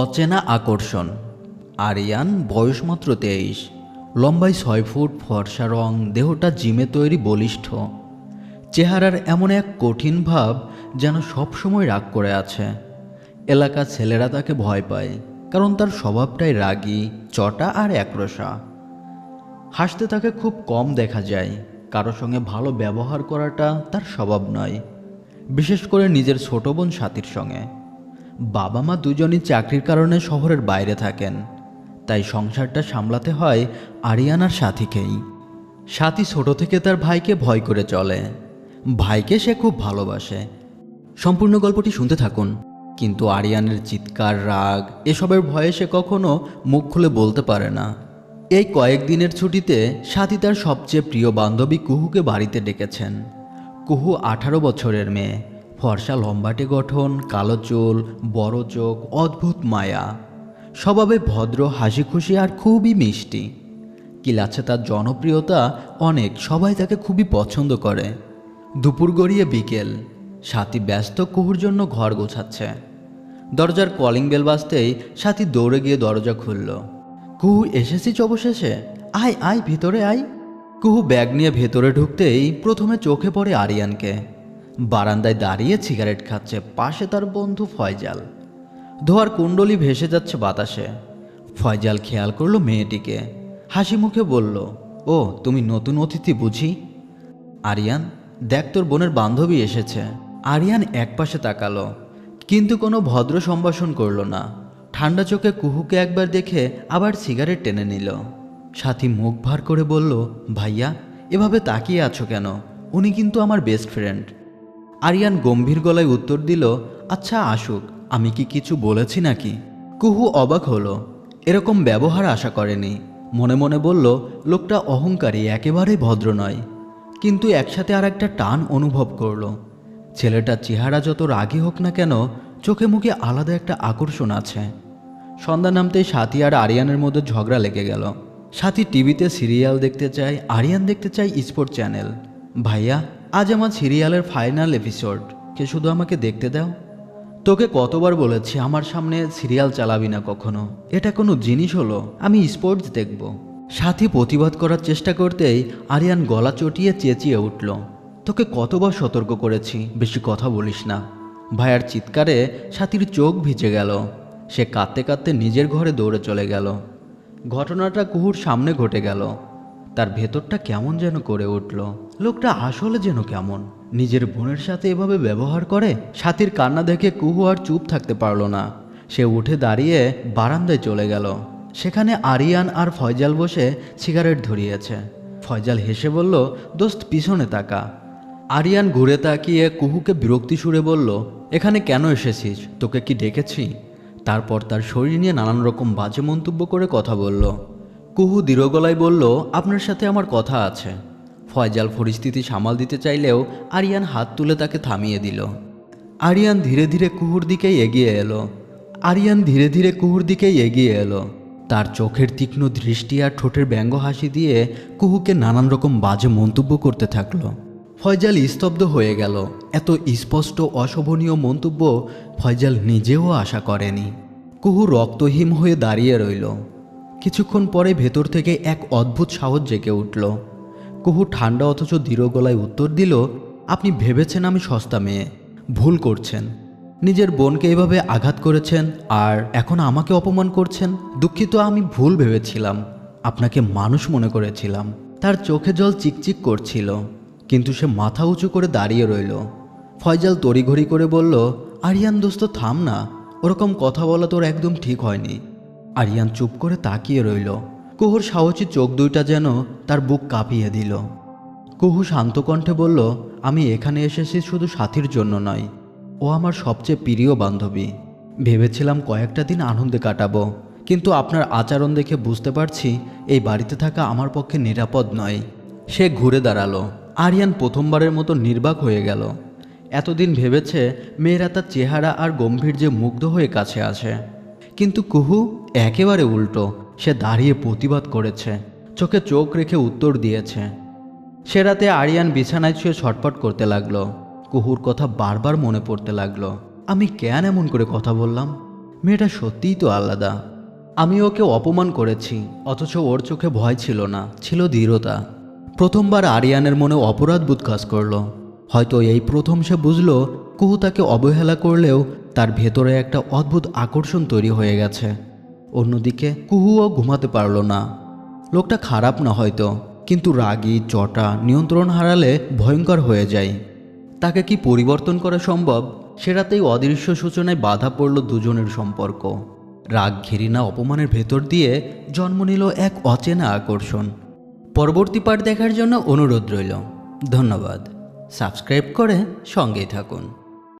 অচেনা আকর্ষণ। আরিয়ান বয়স মাত্র তেইশ। লম্বায় ছয় ফুট, ফর্সা রং, দেহটা জিমে তৈরি বলিষ্ঠ। চেহারার এমন এক কঠিন ভাব যেন সবসময় রাগ করে আছে। এলাকার ছেলেরা তাকে ভয় পায়, কারণ তার স্বভাবটাই রাগী, চটা আর একরসা। হাসতে তাকে খুব কম দেখা যায়, কারও সঙ্গে ভালো ব্যবহার করাটা তার স্বভাব নয়, বিশেষ করে নিজের ছোট বোন সাথীর সঙ্গে। বাবা মা দুজনই চাকরির কারণে শহরের বাইরে থাকেন। তাই সংসারটা সামলাতে হয় আরিয়ানার সাথীকেই। সাথী ছোট থেকে তার ভাইকে ভয় করে চলে। ভাইকে সে খুব ভালোবাসে। সম্পূর্ণ গল্পটি শুনতে থাকুন। কিন্তু আরিয়ানের চিৎকার, রাগ, এসবের ভয়ে সে কখনো মুখ খুলে বলতে পারে না। এই কয়েকদিনের ছুটিতে সাথী তার সবচেয়ে প্রিয় বান্ধবী কুহুকে বাড়িতে ডেকেছেন। কুহু আঠারো বছরের মেয়ে। ফর্সা লম্বাটে গঠন, কালো চোল, বড় চোখ, অদ্ভুত মায়া। স্বভাবে ভদ্র হাসি খুশি আর খুবই মিষ্টি। কিলাচ্ছে তার জনপ্রিয়তা অনেক, সবাই তাকে খুবই পছন্দ করে। দুপুর গড়িয়ে বিকেল। সাথী ব্যস্ত কুহুর জন্য ঘর গোছাচ্ছে। দরজার কলিং বেল বাজতেই সাথী দৌড়ে গিয়ে দরজা খুলল। কুহু, এসেছিস অবশেষে? আয় আয়, ভিতরে আয়। কুহু ব্যাগ নিয়ে ভেতরে ঢুকতেই প্রথমে চোখে পড়ে আরিয়ানকে। বারান্দায় দাঁড়িয়ে সিগারেট খাচ্ছে, পাশে তার বন্ধু ফয়জাল। ধোয়ার কুণ্ডলি ভেসে যাচ্ছে বাতাসে। ফয়জাল খেয়াল করল মেয়েটিকে। হাসি মুখে বলল, ও, তুমি নতুন অতিথি বুঝি? আরিয়ান, দেখ তোর বোনের বান্ধবী এসেছে। আরিয়ান একপাশে তাকালো, কিন্তু কোনো ভদ্র সম্ভাষণ করল না। ঠান্ডা চোখে কুহুকে একবার দেখে আবার সিগারেট টেনে নিল। সাথী মুখ ভার করে বলল, ভাইয়া, এভাবে তাকিয়ে আছো কেন? উনি কিন্তু আমার বেস্ট ফ্রেন্ড আরিয়ান গম্ভীর গলায় উত্তর দিল আচ্ছা আসুক, আমি কি কিছু বলেছি নাকি? কুহু অবাক হলো। এরকম ব্যবহার আশা করেনি। মনে মনে বলল, লোকটা অহংকারী, একেবারেই ভদ্র নয়। কিন্তু একসাথে আর একটা টান অনুভব করল। ছেলেটার চেহারা যত রাগী হোক না কেন, চোখে মুখে আলাদা একটা আকর্ষণ আছে। সন্ধ্যা নামতেই সাথী আর আরিয়ানের মধ্যে ঝগড়া লেগে গেল। সাথী টিভিতে সিরিয়াল দেখতে চায়, আরিয়ান দেখতে চায় স্পোর্ট চ্যানেল। ভাইয়া আজ আমার সিরিয়ালের ফাইনাল এপিসোড কে শুধু আমাকে দেখতে দাও? তোকে কতবার বলেছি আমার সামনে সিরিয়াল চালাবি না কখনো? এটা কোনো জিনিস হলো? আমি স্পোর্টস দেখব। সাথী প্রতিবাদ করার চেষ্টা করতেই আরিয়ান গলা চটিয়ে চেঁচিয়ে উঠল। তোকে কতবার সতর্ক করেছি, বেশি কথা বলিস না। ভাইয়ার চিৎকারে সাথীর চোখ ভিজে গেল। সে কাঁদতে কাঁদতে নিজের ঘরে দৌড়ে চলে গেল। ঘটনাটা কুহুর সামনে ঘটে গেল। তার ভেতরটা কেমন যেন করে উঠল। লোকটা আসলে যেন কেমন। নিজের বোনের সাথে এভাবে ব্যবহার করে সাথীর কান্না দেখে কুহু আর চুপ থাকতে পারল না। সে উঠে দাঁড়িয়ে বারান্দায় চলে গেল। সেখানে আরিয়ান আর ফয়জাল বসে সিগারেট ধরিয়েছে। ফয়জাল হেসে বলল, দোস্ত, পিছনে তাকা। আরিয়ান ঘুরে তাকিয়ে কুহুকে বিরক্তি সুরে বলল, এখানে কেন এসেছিস? তোকে কি ডেকেছি? তারপর তার শরীর নিয়ে নানান রকম বাজে মন্তব্য করে কথা বলল। কুহু দৃঢ় গলায় বলল, আপনার সাথে আমার কথা আছে। ফয়জাল পরিস্থিতি সামাল দিতে চাইলেও আরিয়ান হাত তুলে তাকে থামিয়ে দিল। আরিয়ান ধীরে ধীরে কুহুর দিকেই এগিয়ে এলো। আরিয়ান ধীরে ধীরে কুহুর দিকেই এগিয়ে এলো। তার চোখের তীক্ষ্ণ দৃষ্টি আর ঠোঁটের ব্যঙ্গ হাসি দিয়ে কুহুকে নানান রকম বাজে মন্তব্য করতে থাকল। ফয়জাল স্তব্ধ হয়ে গেল। এত স্পষ্ট অশোভনীয় মন্তব্য ফয়জাল নিজেও আশা করেনি। কুহু রক্তহীন হয়ে দাঁড়িয়ে রইল। কিছুক্ষণ পরে ভেতর থেকে এক অদ্ভুত সাহস জেগে উঠল। কুহু ঠান্ডা অথচ দৃঢ় গলায় উত্তর দিল, আপনি ভেবেছেন আমি সস্তা মেয়ে, ভুল করছেন। নিজের বোনকে এভাবে আঘাত করেছেন আর এখন আমাকে অপমান করছেন। দুঃখিত, আমি ভুল ভেবেছিলাম, আপনাকে মানুষ মনে করেছিলাম। তার চোখে জল চিকচিক করছিল, কিন্তু সে মাথা উঁচু করে দাঁড়িয়ে রইল। ফয়জাল তড়িঘড়ি করে বলল, আরিয়ান দোস্ত, থাম না, ওরকম কথা বলা তোর একদম ঠিক হয়নি। আরিয়ান চুপ করে তাকিয়ে রইল। কুহুর সাহসী চোখ দুইটা যেন তার বুক কাঁপিয়ে দিল। কুহু শান্ত কণ্ঠে বলল, আমি এখানে এসেছি শুধু সাথীর জন্য নয়। ও আমার সবচেয়ে প্রিয় বান্ধবী। ভেবেছিলাম কয়েকটা দিন আনন্দে কাটাবো, কিন্তু আপনার আচরণ দেখে বুঝতে পারছি এই বাড়িতে থাকা আমার পক্ষে নিরাপদ নয়। সে ঘুরে দাঁড়াল। আরিয়ান প্রথমবারের মতো নির্বাক হয়ে গেল। এতদিন ভেবেছে মেয়েরা তার চেহারা আর গম্ভীর যে মুগ্ধ হয়ে কাছে আসে। কিন্তু কুহু একেবারে উল্টো সে দাঁড়িয়ে প্রতিবাদ করেছে, চোখে চোখ রেখে উত্তর দিয়েছে। সে রাতে আরিয়ান বিছানায় ছুঁয়ে ছটপট করতে লাগল। কুহুর কথা বারবার মনে পড়তে লাগল। আমি কেন এমন করে কথা বললাম? মেয়েটা সত্যিই তো আলাদা। আমি ওকে অপমান করেছি, অথচ ওর চোখে ভয় ছিল না, ছিল দৃঢ়তা। প্রথমবার আরিয়ানের মনে অপরাধ অপরাধবোধ কাজ করল। হয়তো এই প্রথম সে বুঝলো, কুহু তাকে অবহেলা করলেও তার ভেতরে একটা অদ্ভুত আকর্ষণ তৈরি হয়ে গেছে। অন্যদিকে কুহুও ঘুমাতে পারল না। লোকটা খারাপ না হয়তো, কিন্তু রাগী, চটা, নিয়ন্ত্রণ হারালে ভয়ঙ্কর হয়ে যায়। তাকে কি পরিবর্তন করা সম্ভব? সেটাতেই অদৃশ্য সূচনায় বাধা পড়ল দুজনের সম্পর্ক। রাগ ঘেরিনা অপমানের ভেতর দিয়ে জন্ম নিল এক অচেনা আকর্ষণ। পরবর্তী পাঠ দেখার জন্য অনুরোধ রইল। ধন্যবাদ। সাবস্ক্রাইব করে সঙ্গেই থাকুন।